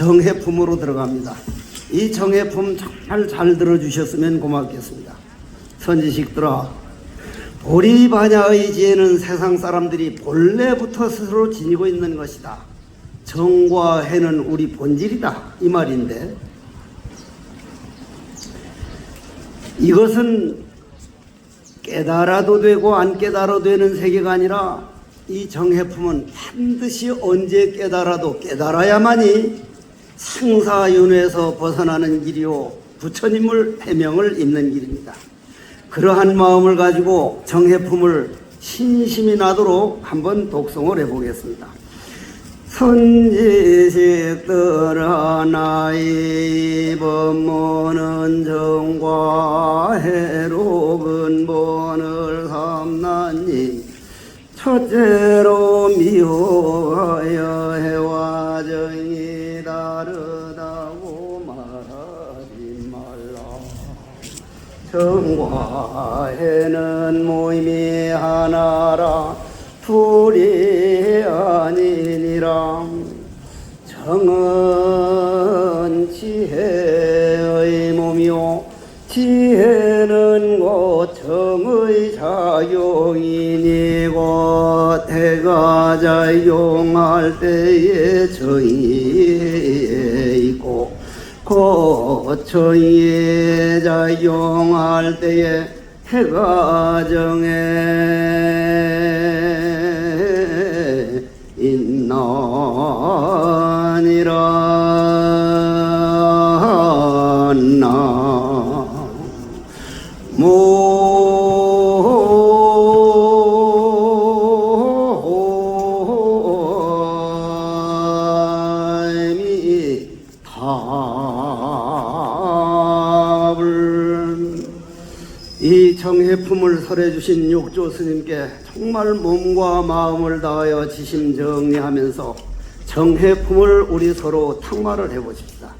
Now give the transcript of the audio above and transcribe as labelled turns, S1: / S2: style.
S1: 정해품으로 들어갑니다. 이 정해품 정말 잘 들어주셨으면 고맙겠습니다. 선지식들아, 보리반야의 지혜는 세상 사람들이 본래부터 스스로 지니고 있는 것이다. 정과 해는 우리 본질이다. 이 말인데, 이것은 깨달아도 되고 안 깨달아도 되는 세계가 아니라 이 정해품은 반드시 언제 깨달아도 깨달아야만이 상사윤회에서 벗어나는 길이요 부처님을 해명을 잇는 길입니다. 그러한 마음을 가지고 정해품을 신심이 나도록 한번 독송을 해보겠습니다. 선지식들아 나의 법문은 정과 해로 근본을 삼나니 첫째로 미워하여 다르다고 말하지 말라. 정과해는 모임이 하나라. 둘이 아니니라. 정은 지혜의 몸이요. 지혜는 곧 정의 작용이니 곧 해가 작용할 때에 정의에 있고 고청이 작용할 때에 해가 정에 있나니라 답을 이 정해품을 설해 주신 육조 스님께 정말 몸과 마음을 다하여 지심 정리하면서 정해품을 우리 서로 탁말을 해보십시다.